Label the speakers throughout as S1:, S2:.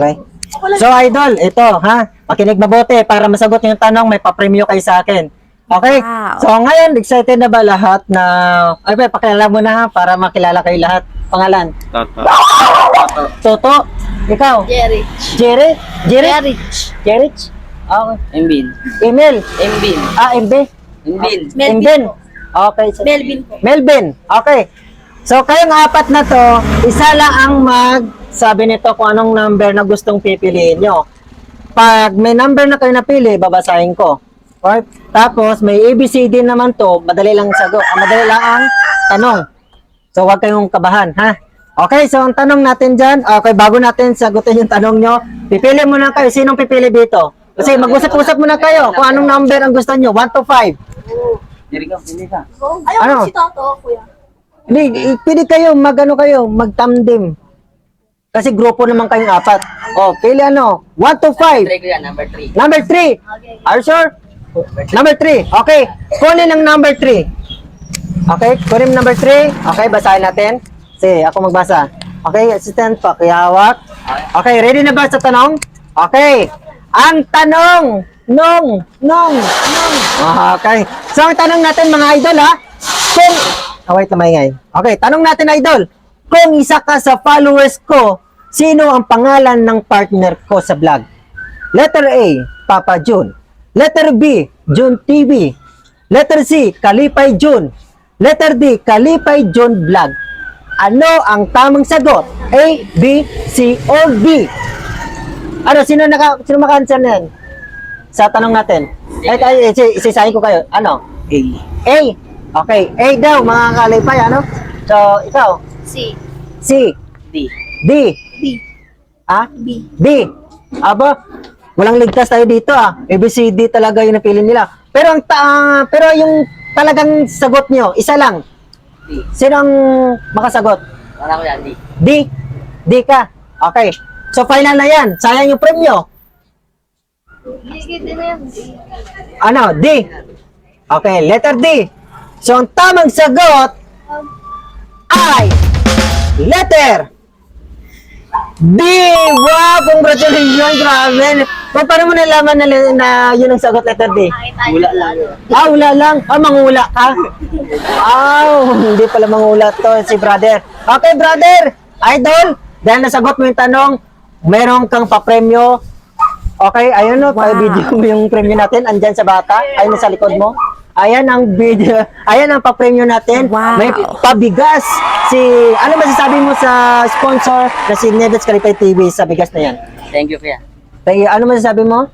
S1: Okay? So, idol, ito, ha? Makinig mabuti para masagot yung tanong, may papremyo kayo sa akin. Okay?
S2: Wow.
S1: So, ngayon, excited na ba lahat na... Ay, ba, pakilala mo na ha, para makilala kayo lahat. Pangalan?
S3: Toto.
S1: Toto? Ikaw?
S4: Jerry.
S1: Jerry? Jerry?
S4: Jerry.
S1: Jerry? Okay.
S3: Embin.
S1: Emil?
S3: Embin.
S1: Ah, MB?
S3: Embin.
S4: Melvin
S1: Melvin.
S4: po.
S1: Okay. so-
S4: Melvin.
S1: Melvin. Okay. So, kayong apat na to, isa lang ang mag sabi nito kung anong number na gustong pipiliin nyo. Pag may number na kayo napili, babasahin ko. Right? Tapos, may ABCD naman to, madali lang sagot. Ah, madali lang ang tanong. So, huwag kayong kabahan, ha? Okay, so ang tanong natin dyan, okay, bago natin sagutin yung tanong nyo, pipili muna kayo. Sinong pipili dito? Kasi mag-usap-usap muna kayo kung anong number ang gusto nyo, 1 to 5.
S3: Diri ka, pili ka.
S4: Ayaw
S1: Ano?
S4: ko si Toto, kuya.
S1: Hindi, pili kayo, mag ano kayo, mag-tandem. Kasi grupo naman kayong apat. O, pili ano, 1 to 5.
S3: Try ko yan, number 3.
S1: Number 3.
S4: Okay.
S1: Are you sure? Number 3. Okay. Kunin ang number 3. Okay, kunin number 3. Okay, basahin natin. Sige, ako magbasa. Okay, assistant, pakihawak. Okay, ready na ba sa tanong? Okay. Ang tanong, nung, nung, nung. Okay. So, ang tanong natin mga idol ha, kung, oh, wait lang maingay. Okay, tanong natin idol, kung isa ka sa followers ko, sino ang pangalan ng partner ko sa vlog? Letter A, Papa June. Letter B, June TV. Letter C, Kalipay June. Letter D, Kalipay June Vlog. Ano ang tamang sagot? A, B, C, or D? Ano, sino naka, sino maka-answer na yan? Sa tanong natin. Eh, ay, isi- isisahin ko kayo. Ano?
S3: A.
S1: A. Okay. A daw, mga kalipay, ano? So, ikaw.
S4: C.
S1: C.
S3: D.
S1: D.
S4: B.
S1: Ah?
S4: B.
S1: B. Aba, walang ligtas tayo dito ah. ABCD talaga yung napili nila. Pero ang ta pero yung talagang sagot nyo, isa lang.
S3: D.
S1: Sino ang makasagot?
S3: Wala ko yan, D.
S1: D. D ka. Okay. So final na yan. Sayang yung premyo. Ano? D. Okay, letter D. So ang tamang sagot letter D! Wow! Congratulations! Grabe! Pa- Paano mo nalaman na, na yun ang sagot letter D?
S3: Wala lang.
S1: Ah, wala lang. Ah, mangula ka? Ah, hindi pala mangula to si brother. Okay, brother. Idol, dahil nasagot mo yung tanong, meron kang papremyo. Okay, ayun no,
S2: Wow.
S1: video mo yung premyo natin. Andyan sa bata. Ayun sa likod mo. Ayan ang video. Ayan ang papremyo natin.
S2: Wow.
S1: May pabigas. Si, ano masasabi mo sa sponsor na si Neves Kalipay TV sa bigas na yan?
S3: Thank you, kuya.
S1: Thank you. Ano masasabi mo?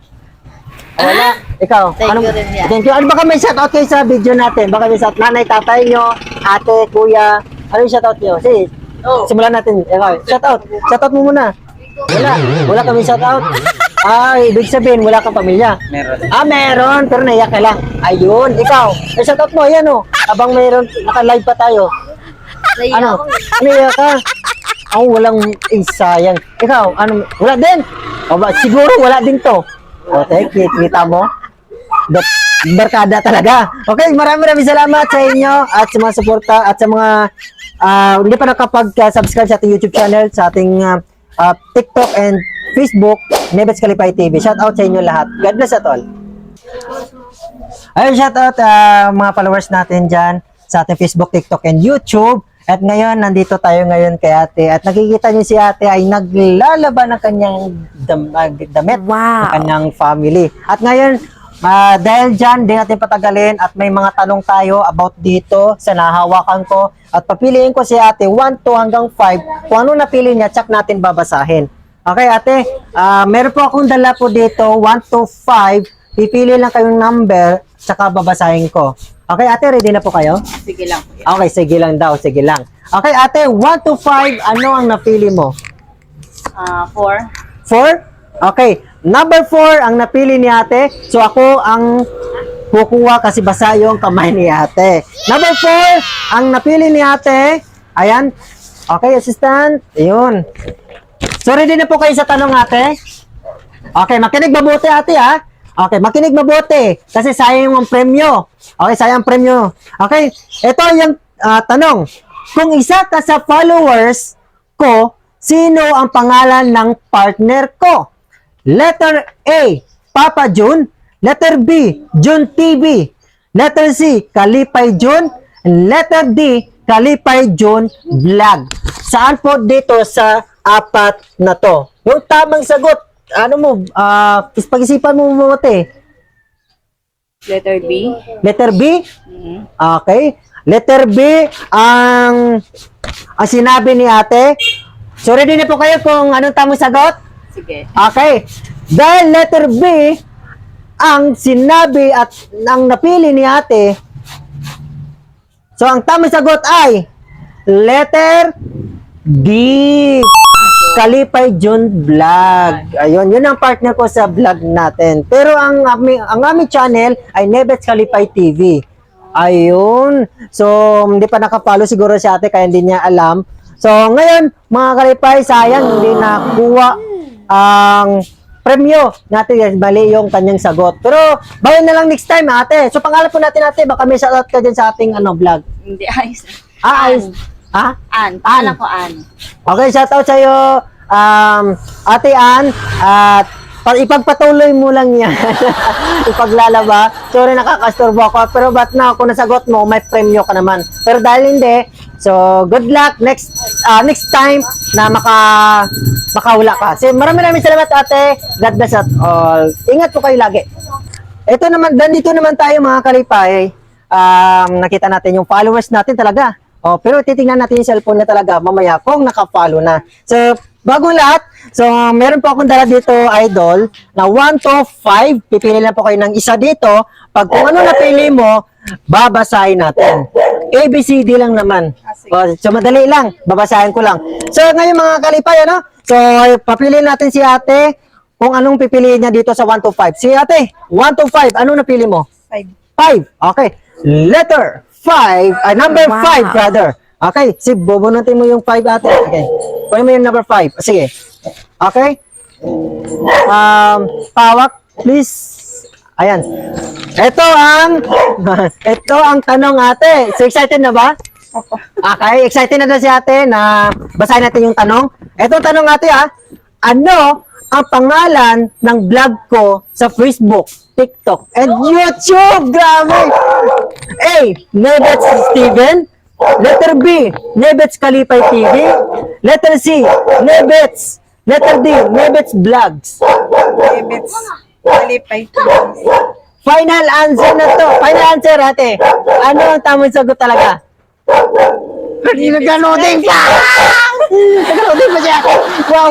S1: Wala. Ikaw.
S4: Thank
S1: anong-
S4: you rin yan.
S1: Thank you. Ano baka may shoutout kayo sa video natin? Baka may shout nanay, tatay nyo, ate, kuya. Ano yung shoutout nyo? Sige,
S4: Oh.
S1: simulan natin. Ikaw, shoutout. Shoutout mo muna. Wala. Wala kami shoutout. Ah, ibig sabihin, wala kang pamilya.
S3: Meron.
S1: Ah, meron. Pero naiyak ka lang. Ayun. Ikaw. Eh, shoutout mo. Ayan o. Habang meron, naka-live pa tayo.
S4: Naiyak
S1: Ano?
S4: ako.
S1: Naiyak ka. Ang walang eh, sayang. Ikaw, ano? Wala din. O ba, siguro wala din to. O, te, ki- kita mo? Bar- barkada talaga. Okay, maraming maraming salamat sa inyo at sa mga suporta at sa mga ah, hindi pa nakapag-subscribe sa ating YouTube channel, sa ating ah, ah, TikTok and Facebook, Nebets Kalipay TV. Shout out sa inyo lahat. God bless at all. Ayun, shout out ah, mga followers natin dyan sa ating Facebook, TikTok, and YouTube. At ngayon, nandito tayo ngayon kay ate. At nakikita niyo si ate ay naglalaban ng kanyang dam- ah, damit
S2: Wow.
S1: ng kanyang family. At ngayon, ah, dahil dyan, di natin patagalin at may mga tanong tayo about dito sa nahawakan ko. At papiliin ko si ate 1 to hanggang 5. Kung ano napili niya, check natin babasahin. Okay, ate, ah, meron po akong dala po dito, 1 to 5. Pipili lang kayong number, tsaka babasahin ko. Okay, ate, ready na po kayo?
S3: Sige lang, kuya.
S1: Okay, sige lang daw, sige lang. Okay, ate, 1 to 5, ano ang napili mo?
S3: Ah, 4.
S1: 4? Okay. Number 4 ang napili ni ate. So ako ang kukuha kasi basa yung kamay ni ate. Number 4 ang napili ni ate. Ayan. Okay, assistant. Ayun. So ready na po kayo sa tanong ate? Okay, makinig mabuti ate ha. Okay, makinig mabuti kasi sayang yung premyo. Okay, sayang ang premyo. Okay, ito yung ah, tanong. Kung isa ka sa followers ko, Sino ang pangalan ng partner ko? Letter A, Papa Jun. Letter B, Jun TV. Letter C, Kalipay Jun. And letter D, Kalipay Jun Vlog. Saan po dito sa apat na to? Yung tamang sagot, ano mo, ah, pag-isipan mo mabuti.
S3: Letter B.
S1: Letter B,
S3: Mhm.
S1: Okay. Letter B, ang, ang sinabi ni ate. So, ready na po kayo kung anong tamang sagot?
S3: Sige.
S1: Okay. Dahil letter B, ang sinabi at ang napili ni ate, so ang tamang sagot ay letter D. Kalipay Jun Vlog. Ayun, yun ang partner ko sa vlog natin. Pero ang aming, ang aming channel ay Nebets Kalipay TV. Ayun. So, hindi pa nakapalo siguro si ate kaya hindi niya alam. So, ngayon, mga kalipay, sayang hindi nakuha ang premyo natin. Mali yung kanyang sagot. Pero, bawal na lang next time, ate. So, pangalan po natin, ate. Baka may shoutout ka dyan sa ating ano, vlog.
S3: Hindi, ayos.
S1: Ah, ayos. Ha?
S3: An.
S1: An.
S3: An. ko An.
S1: Okay, shoutout sa iyo, um, Ate Ann, at pa- ipagpatuloy mo lang yan. Ipaglalaba. Sorry, nakakastorbo ako. Pero ba't na kung nasagot mo, may premyo ka naman. Pero dahil hindi, so good luck next ah, next time na maka makahula ka. So, maraming maraming salamat ate. God bless us all. Ingat po kayo lagi. Ito naman, dito naman tayo mga kalipay. Um, nakita natin yung followers natin talaga. Oh, pero titingnan natin yung cellphone na talaga mamaya kung naka-follow na. So, bagong lahat, so meron po akong dala dito, idol, na 1 to 5. Pipili lang po kayo ng isa dito. Pag kung ano napili mo, babasahin natin. ABCD lang naman. Oh, so, madali lang. Babasahin ko lang. So, ngayon mga kalipay, ano? So, papili natin si ate kung anong pipiliin niya dito sa 1 to 5. Si ate, 1 to 5, ano napili mo?
S3: Five.
S1: 5. Okay. Letter 5. Ay, number 5, brother. Okay. Si bubunutin mo yung 5 ate. Okay. Kunin mo yung number 5. Sige. Okay. Um, pawak, please. Ayan. Ito ang, ito ang tanong ate. So excited na ba? Okay, excited na na si ate na basahin natin yung tanong. Ito tanong ate ah. Ano ang pangalan ng vlog ko sa Facebook, TikTok, and YouTube? Grabe! A. Nebets Steven. Letter B. Nebets Kalipay TV. Letter C. Nebets. Letter D. Nebets Vlogs.
S2: Ebits. Kalipay.
S1: Final answer na to. Final answer, ate. Ano ang tamang sagot talaga? Hindi nag-loading pa! Nag-loading pa siya. Wow.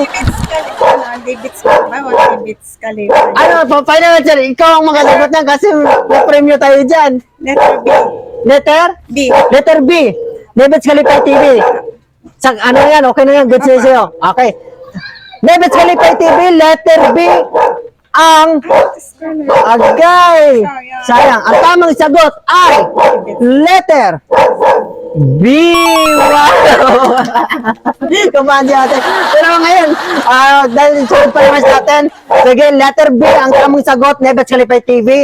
S2: Ebits ka ba? O Ebits Kalipay.
S1: Ano, pa, final answer. Ikaw ang makasagot na kasi may premyo tayo dyan.
S2: Letter B.
S1: Letter?
S2: B.
S1: Letter B. Nebets Kalipay TV. Sa, ano yan? Okay na yan. Good sa'yo sa'yo. Okay. Nebets Kalipay TV. Letter B. Ang agay. Sayang. Ang tamang sagot ay letter B. Wow! Kumandi natin. Pero ngayon, ah dahil sunod pa naman natin, sige, letter B ang tamang sagot, Nebets Kalipay TV.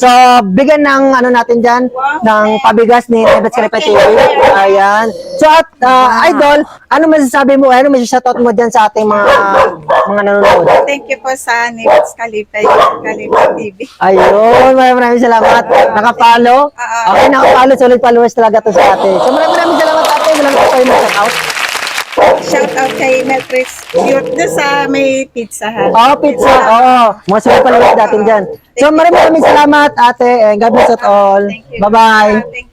S1: So, bigyan ng ano natin dyan, ng pabigas ni Nebets Kalipay TV. Ayan. So, at ah, Idol, ano masasabi mo, ano masasatot mo dyan sa ating mga mga nanonood?
S2: Thank you po sa Ebits Kalipay. Kalipay TV.
S1: Ayun, maraming maraming salamat. Nakapalo. Okay, nakapalo. Solid followers talaga to sa ate. So maraming maraming salamat ate. Na kayo mag-shout out.
S2: Shout out kay Meltrix. Yun doon sa may pizza hut.
S1: Oo, pizza. Oo. Mga solid followers natin dyan. So maraming maraming salamat ate. And God bless us all.
S2: Thank you.
S1: Bye-bye.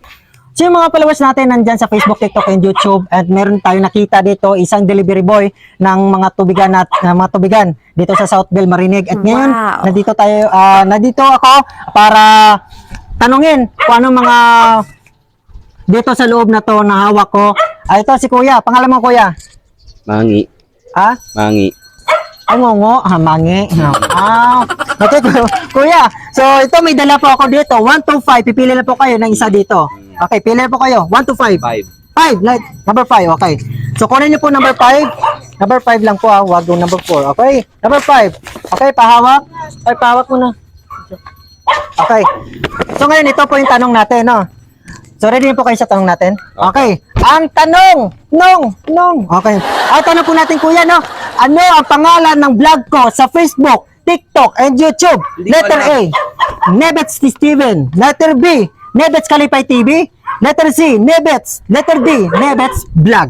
S2: Ah.
S1: So yung mga followers natin nandyan sa Facebook, TikTok, and YouTube at meron tayo nakita dito isang delivery boy ng mga tubigan at ng mga tubigan dito sa Southville Marinig. At ngayon, nandito tayo ah, nandito ako para tanungin kung ano mga dito sa loob na to na hawak ko. Ah, ito si Kuya. Pangalan mo Kuya?
S5: Mangi.
S1: Ha?
S5: Mangi.
S1: Ay, ngongo. Ha, mangi. Ah. Okay, kuya. So, ito may dala po ako dito. 1 to 5. Pipili na po kayo ng isa dito. Okay, pili po kayo. 1 to 5.
S5: Five.
S1: 5. Like, number 5. Okay. So, kunin niyo po number 5. Number 5 lang po ah. Wag yung number 4. Okay. Number 5. Okay, pahawak. Ay, pahawak mo na. Okay. So, ngayon, ito po yung tanong natin, no? So, ready po kayo sa tanong natin? Okay. Ang tanong Nong, nong. Okay. Ah, tanong po natin kuya, no? Ano ang pangalan ng vlog ko sa Facebook, TikTok, and YouTube? Letter A, Nebets Steven. Letter B, Nebets Kalipay TV. Letter C, Nebets. Letter D, Nebets Vlog.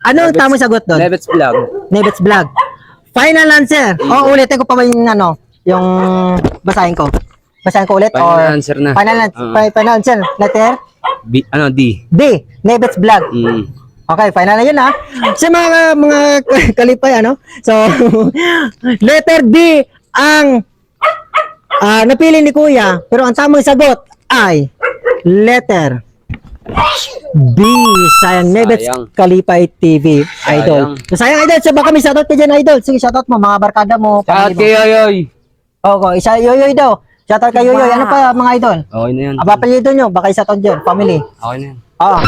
S1: Ano ang tamang sagot doon?
S5: Levets Vlog.
S1: Nebets Vlog. Final answer. O, ulitin ko pa ba yung ano, yung basahin ko? Basahin ko ulit?
S5: Final
S1: or
S5: answer na.
S1: Final, an-
S5: Oo.
S1: fi- final answer. Letter
S5: B, ano, D.
S1: D, Nebets Vlog.
S5: Mm.
S1: Okay, final na yun ha. Sa mga mga kalipay ano. So letter D ang ah, napili ni Kuya, pero ang tamang sagot ay letter B. Sayang Nebets. Kalipay TV Idol.
S5: Sayang.
S1: So, sayang idol, so baka may shoutout ka dyan idol. Sige, shoutout mo mga barkada mo.
S5: Shout
S1: pamilya mo.
S5: kay Yoyoy.
S1: Oo, isa yoyoy daw. Shoutout kay yoyoy. Ano pa mga idol?
S5: Okay na yan.
S1: Aba pa idol nyo, baka isa dyan, family.
S5: Okay na yan.
S1: Oo.